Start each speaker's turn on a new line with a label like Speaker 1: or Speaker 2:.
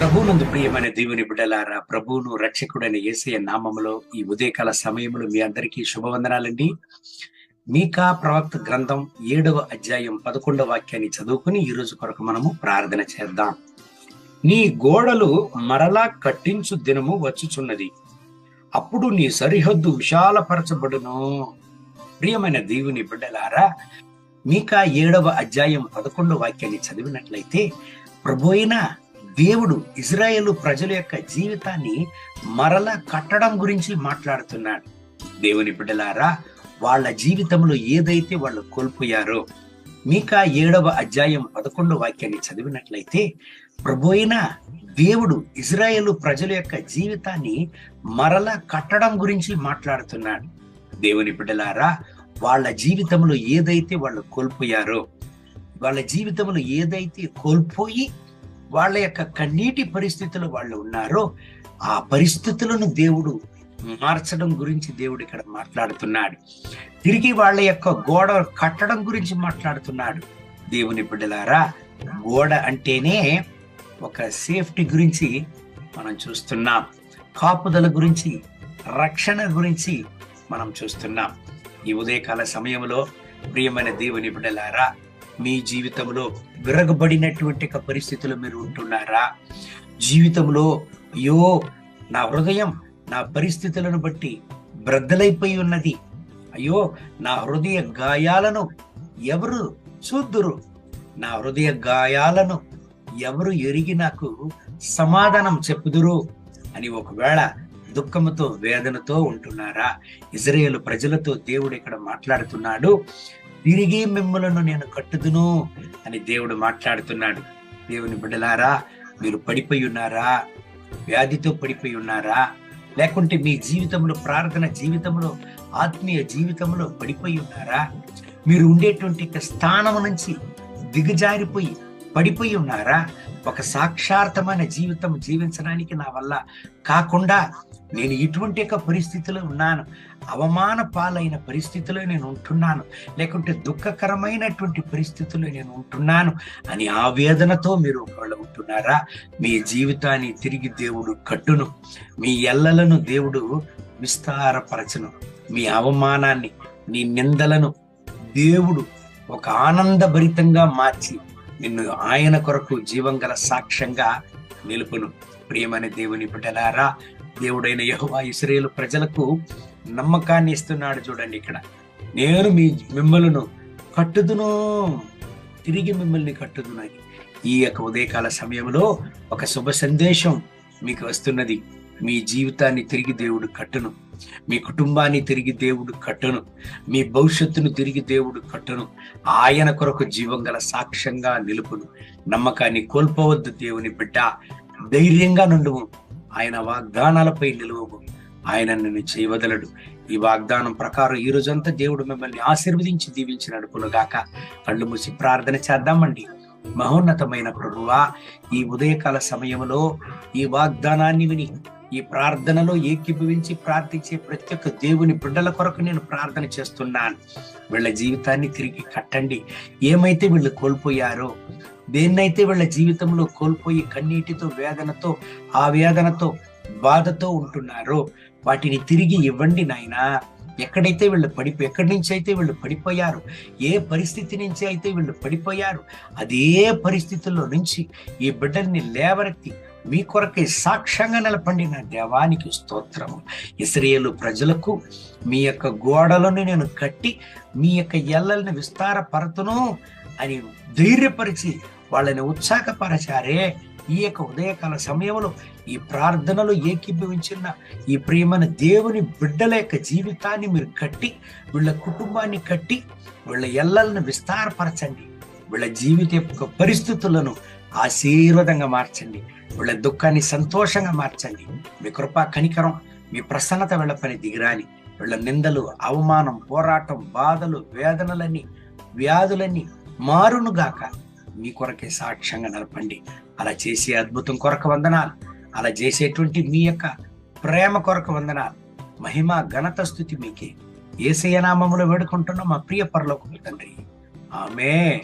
Speaker 1: ప్రభునందు ప్రియమైన దేవుని బిడ్డలారా ప్రభువును రక్షకుడైన ఏసయ నామములో ఈ ఉదయకాల సమయంలో మీ అందరికీ శుభవందనాలండి. మీకా ప్రవక్త గ్రంథం ఏడవ అధ్యాయం పదకొండవ వాక్యాన్ని చదువుకుని ఈ రోజు కొరకు మనము ప్రార్థన చేద్దాం. నీ గోడలు మరలా కట్టించు దినము వచ్చుచున్నది. అప్పుడు నీ సరిహద్దు విశాలపరచబడును. ప్రియమైన దేవుని బిడ్డలారా మీకా ఏడవ అధ్యాయం పదకొండవ వాక్యాన్ని చదివినట్లయితే ప్రభు అయిన దేవుడు ఇజ్రాయేల్ ప్రజల యొక్క జీవితాన్ని మరలా కట్టడం గురించి మాట్లాడుతున్నాడు. దేవుని బిడ్డలారా వాళ్ళ జీవితంలో ఏదైతే వాళ్ళు కోల్పోయారో మీకా ఏడవ అధ్యాయం పదకొండో వాక్యాన్ని చదివినట్లయితే ప్రభు దేవుడు ఇజ్రాయేల్ ప్రజల యొక్క జీవితాన్ని మరలా కట్టడం గురించి మాట్లాడుతున్నాడు. దేవుని బిడ్డలారా వాళ్ళ జీవితంలో ఏదైతే వాళ్ళు కోల్పోయారో వాళ్ళ జీవితంలో ఏదైతే కోల్పోయి వాళ్ళ యొక్క కన్నీటి పరిస్థితులు వాళ్ళు ఉన్నారో ఆ పరిస్థితులను దేవుడు మార్చడం గురించి దేవుడు ఇక్కడ మాట్లాడుతున్నాడు. తిరిగి వాళ్ళ యొక్క గోడ కట్టడం గురించి మాట్లాడుతున్నాడు. దేవుని బిడ్డలారా గోడ అంటేనే ఒక సేఫ్టీ గురించి మనం చూస్తున్నాం. కాపుదల గురించి రక్షణ గురించి మనం చూస్తున్నాం. ఈ ఉదయకాల సమయంలో ప్రియమైన దేవుని బిడ్డలారా మీ జీవితంలో విరగబడినటువంటి పరిస్థితులు మీరు ఉంటున్నారా? జీవితంలో అయ్యో నా హృదయం నా పరిస్థితులను బట్టి బ్రద్దలైపోయి ఉన్నది. అయ్యో నా హృదయ గాయాలను ఎవరు చూద్దురు? నా హృదయ గాయాలను ఎవరు ఎరిగి నాకు సమాధానం చెప్పుదురు? అని ఒకవేళ దుఃఖముతో వేదనతో ఉంటున్నారా? ఇజ్రాయేల్ ప్రజలతో దేవుడు ఇక్కడ మాట్లాడుతున్నాడు. తిరిగి మిమ్మలను నేను కట్టుదును అని దేవుడు మాట్లాడుతున్నాడు. దేవుని బిడ్డలారా మీరు పడిపోయి ఉన్నారా? వ్యాధితో పడిపోయి ఉన్నారా? లేకుంటే మీ జీవితంలో ప్రార్థన జీవితంలో ఆత్మీయ జీవితంలో పడిపోయి ఉన్నారా? మీరు ఉండేటువంటి స్థానం నుంచి దిగజారిపోయి పడిపోయి ఉన్నారా? ఒక సాక్షార్థమైన జీవితం జీవించడానికి నా వల్ల కాకుండా నేను ఇటువంటి యొక్క పరిస్థితిలో ఉన్నాను. అవమాన పాలైన పరిస్థితిలో నేను ఉంటున్నాను. లేకుంటే దుఃఖకరమైనటువంటి పరిస్థితిలో నేను ఉంటున్నాను అని ఆవేదనతో మీరు ఒకవేళ ఉంటున్నారా? మీ జీవితాన్ని తిరిగి దేవుడు కట్టును. మీ ఎల్లలను దేవుడు విస్తారపరచును. మీ అవమానాన్ని మీ నిందలను దేవుడు ఒక ఆనందభరితంగా మార్చి నిన్ను ఆయన కొరకు జీవం గల సాక్ష్యంగా నిలుపును. ప్రియమని దేవుని బిడ్డలారా దేవుడైన యహోవా ఇస్రేలు ప్రజలకు నమ్మకాన్ని ఇస్తున్నాడు చూడండి ఇక్కడ. నేను మీ మిమ్మలను కట్టుదును తిరిగి మిమ్మల్ని కట్టుదునని. ఈ యొక్క ఉదయకాల సమయంలో ఒక శుభ సందేశం మీకు వస్తున్నది. మీ జీవితాన్ని తిరిగి దేవుడు కట్టును. మీ కుటుంబాన్ని తిరిగి దేవుడు కట్టను. మీ భవిష్యత్తును తిరిగి దేవుడు కట్టను. ఆయన కొరకు జీవం గల సాక్ష్యంగా నిలుపును. నమ్మకాన్ని కోల్పోవద్దు దేవుని బిడ్డ. ధైర్యంగా నుండుము. ఆయన వాగ్దానాలపై నిలువము. ఆయన నిన్ను చేయవదలడు. ఈ వాగ్దానం ప్రకారం ఈ రోజంతా దేవుడు మిమ్మల్ని ఆశీర్వదించి దీవించి నడుపునుగాక. కళ్ళు మూసి ప్రార్థన చేద్దామండి. మహోన్నతమైన ప్రభువా ఈ ఉదయకాల సమయంలో ఈ వాగ్దానాన్ని విని ఈ ప్రార్థనలో ఏకీభవించి ప్రార్థించే ప్రతి ఒక్క దేవుని బిడ్డల కొరకు నేను ప్రార్థన చేస్తున్నాను. వీళ్ళ జీవితాన్ని తిరిగి కట్టండి. ఏమైతే వీళ్ళు కోల్పోయారో దేన్నైతే వీళ్ళ జీవితంలో కోల్పోయి కన్నీటితో వేదనతో ఆ వేదనతో బాధతో ఉంటున్నారో వాటిని తిరిగి ఇవ్వండి నాయనా. ఎక్కడైతే వీళ్ళు పడి ఎక్కడి నుంచి అయితే వీళ్ళు పడిపోయారు ఏ పరిస్థితి నుంచి అయితే వీళ్ళు పడిపోయారు అదే పరిస్థితుల్లో నుంచి ఈ బిడ్డల్ని లేవరెత్తి మీ కొరకై సాక్ష్యంగా నిలపండి నా దేవానికి స్తోత్రము. ఇస్రాయేలు ప్రజలకు మీ యొక్క గోడలను నేను కట్టి మీ యొక్క ఎల్లల్ని విస్తారపరతును అని ధైర్యపరిచి వాళ్ళని ఉత్సాహపరచారే. ఈ యొక్క ఉదయకాల సమయంలో ఈ ప్రార్థనలు ఏకీభవించిన ఈ ప్రియమైన దేవుని బిడ్డల యొక్క జీవితాన్ని మీరు కట్టి వీళ్ళ కుటుంబాన్ని కట్టి వీళ్ళ ఎల్లలను విస్తారపరచండి. వీళ్ళ జీవిత యొక్క పరిస్థితులను ఆశీర్వాదంగా మార్చండి. వీళ్ళ దుఃఖాన్ని సంతోషంగా మార్చండి. మీ కృపా కనికరం మీ ప్రసన్నత వీళ్ళ పని దిగిరాని వీళ్ళ నిందలు అవమానం పోరాటం బాధలు వేదనలన్నీ వ్యాధులన్నీ మారునుగాక మీ కొరకే సాక్ష్యంగా నలపండి అలా చేసే అద్భుతం కొరకు వందనాలు. అలా చేసేటువంటి మీ యొక్క ప్రేమ కొరకు వందనాలు. మహిమ ఘనత స్థుతి మీకే. ఏసయ నామములో వేడుకుంటున్న మా ప్రియ పరలోక తండ్రి. ఆమె